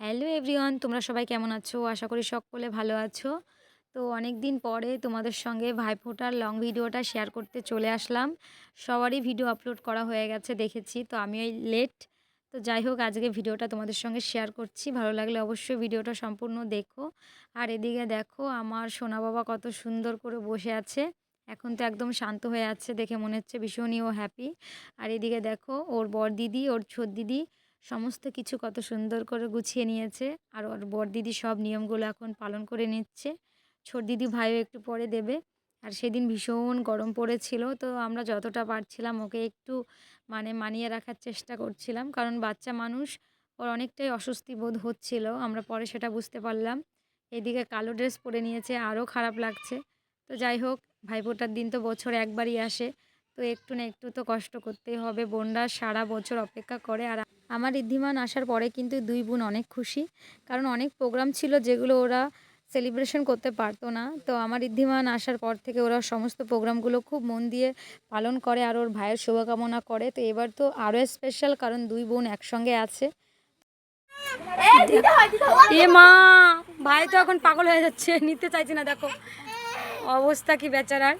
Hello everyone, তোমরা সবাই কেমন আছো? আশা করি সকলে ভালো আছো। তো অনেক দিন পরে তোমাদের সঙ্গে ভাইফোঁটার লং ভিডিওটা শেয়ার করতে চলে আসলাম। সবারই ভিডিও আপলোড করা হয়ে গেছে, দেখেছি, তো আমি ওই লেট তো যাই হোক, আজকে ভিডিওটা তোমাদের সঙ্গে শেয়ার করছি। ভালো লাগলে অবশ্যই ভিডিওটা সম্পূর্ণ দেখো। আর এদিকে দেখো, আমার সোনা বাবা কত সুন্দর করে বসে আছে। এখন তো একদম শান্ত হয়ে আছে, দেখে মনে হচ্ছে ভীষণই ও হ্যাপি আর এদিকে দেখো, ওর বর দিদি, ওর ছোট দিদি সমস্ত কিছু কত সুন্দর করে গুছিয়ে নিয়েছে। আর ওর বর দিদি সব নিয়মগুলো এখন পালন করে নিচ্ছে। ছোট দিদি ভাইও একটু পরে দেবে। আর সেদিন ভীষণ গরম পড়েছিল, তো আমরা যতটা পারছিলাম ওকে একটু মানে মানিয়ে রাখার চেষ্টা করছিলাম। কারণ বাচ্চা মানুষ, ওর অনেকটাই অস্বস্তি বোধ হচ্ছিল, আমরা পরে সেটা বুঝতে পারলাম। এদিকে কালো ড্রেস পরে নিয়েছে, আরও খারাপ লাগছে। তো যাই হোক ভাইফোঁটার দিন তো বছর একবারই আসে, তো একটু না একটু তো কষ্ট করতেই হবে। বোনরা সারা বছর অপেক্ষা করে আর আমার ঋদ্ধিমান আসার পরে কিন্তু দুই বোন অনেক খুশি। কারণ অনেক প্রোগ্রাম ছিল যেগুলো ওরা সেলিব্রেশন করতে পারতো না। তো আমার ঋদ্ধিমান আসার পর থেকে ওরা সমস্ত প্রোগ্রামগুলো খুব মন দিয়ে পালন করে আর ওর ভাইয়ের শুভকামনা করে। তো এবার তো আরও স্পেশাল কারণ দুই বোন একসঙ্গে আছে। এ মা, ভাই তো এখন পাগল হয়ে যাচ্ছে, নিতে চাইছে না, দেখো। অবস্থা কি বেচারার।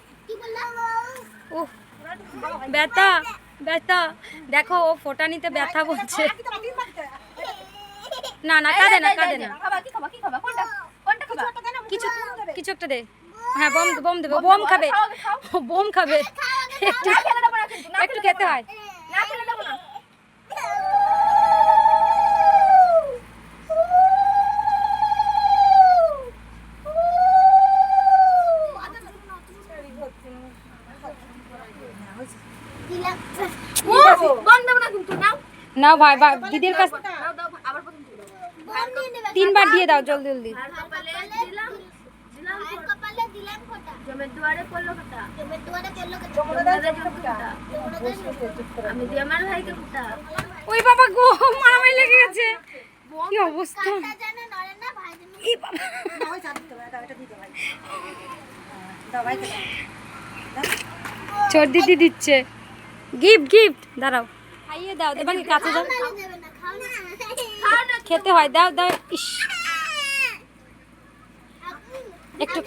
ও ব্যথা ব্যথা। দেখো ও ফোটা নিতে ব্যথা বলছে না না কাঁদে না কাঁদে না। কিছু কিছু একটা দে। হ্যাঁ বম বোম দেবো বম খাবে। বোম বম খাবে। একটু একটু খেতে হয়। নাও ভাই ভাই, দিদির কাছ তিনবার দিয়ে দাও, জলদি জলদি। বাবা গো কি অবস্থা? দিচ্ছে। গিফট গিফট, দাঁড়াও। খাইয়ে দাও এবার কাছে যাও। খেতে হয় দাও দাও ইস। একটু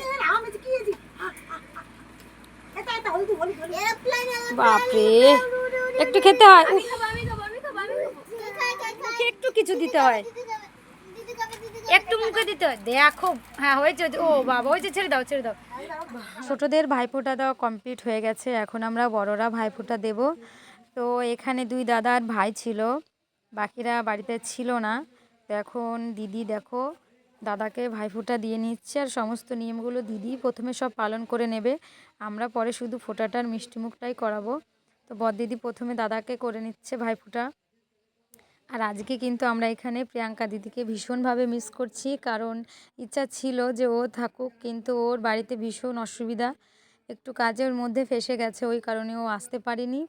বাপরে। একটু খেতে হয়। একটু কিছু দিতে হয়। একটু মুখে দিতে হয়। দেখো হ্যাঁ হয়েছে ও বাবা হয়েছে ছেড়ে দাও ছেড়ে দাও। ছোটদের ভাইফোঁটা দেওয়া কমপ্লিট হয়ে গেছে। এখন আমরা বড়রা ভাইফোঁটা দেব। তো এখানে দুই দাদার ভাই ছিল। বাকিরা বাড়িতে ছিল না। তো এখন দিদি দেখো, দাদাকে ভাইফোঁটা দিয়ে নিচ্ছে আর সমস্ত নিয়মগুলো দিদি প্রথমে সব পালন করে নেবে। আমরা পরে শুধু ফোঁটাটার মিষ্টিমুখটাই করাবো। তো বড়দিদি প্রথমে দাদাকে করে নিচ্ছে ভাইফোঁটা। আর আজকে কিন্তু আমরা এখানে প্রিয়াঙ্কা দিদিকে ভীষণভাবে মিস করছি। কারণ ইচ্ছা ছিল যে ও থাকুক, কিন্তু ওর বাড়িতে ভীষণ অসুবিধা। একটু কাজের মধ্যে ফেসে গেছে, ওই কারণে ও আসতে পারেনি।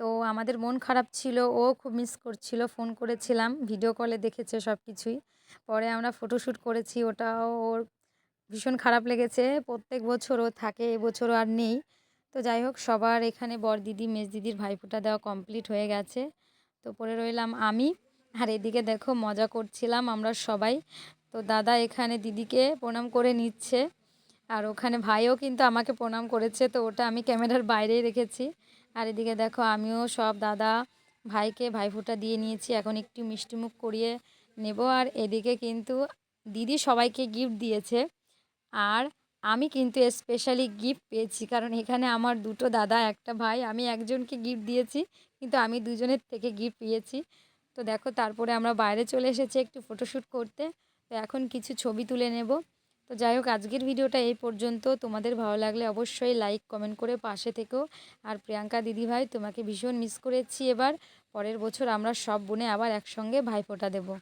তো আমাদের মন খারাপ ছিল, ও খুব মিস করছিল ফোন করেছিলাম ভিডিও কলে দেখেছে সব কিছুই পরে আমরা ফটোশ্যুট করেছি, ওটাও ওর ভীষণ খারাপ লেগেছে। প্রত্যেক বছর ও থাকে এবছরও আর নেই। তো যাই হোক, সবার এখানে বর দিদি, মেজ দিদির ভাইফোঁটা দেওয়া কমপ্লিট হয়ে গেছে। তো পরে রইলাম আমি। আর এদিকে দেখো, মজা করছিলাম আমরা সবাই। তো দাদা এখানে দিদিকে প্রণাম করে নিচ্ছে। আর ওখানে ভাইও কিন্তু আমাকে প্রণাম করেছে, তো ওটা আমি ক্যামেরার বাইরেই রেখেছি। আর এদিকে দেখো, আমিও সব দাদা ভাইকে ভাইফোঁটা দিয়ে নিয়েছি। এখন একটু মিষ্টিমুখ করিয়ে নেব। আর এদিকে কিন্তু দিদি সবাইকে গিফট দিয়েছে। আর আমি কিন্তু স্পেশালি গিফট পেয়েছি, কারণ এখানে আমার দুটো দাদা, একটা ভাই, আমি একজনকে গিফট দিয়েছি, কিন্তু আমি দুজনের থেকে গিফট পেয়েছি। তো দেখো, তারপরে আমরা বাইরে চলে এসেছি একটু ফটোশ্যুট করতে। তো এখন কিছু ছবি তুলে নেব। যাই হোক, আজকের ভিডিওটা এই পর্যন্ত। তোমাদের ভালো লাগলে অবশ্যই লাইক কমেন্ট করে পাশে থেকেও আর প্রিয়াঙ্কা দিদিভাই, তোমাকে ভীষণ মিস করেছি এবার। পরের বছর আমরা সব বোনে আবার একসঙ্গে ভাইফোঁটা দেবো।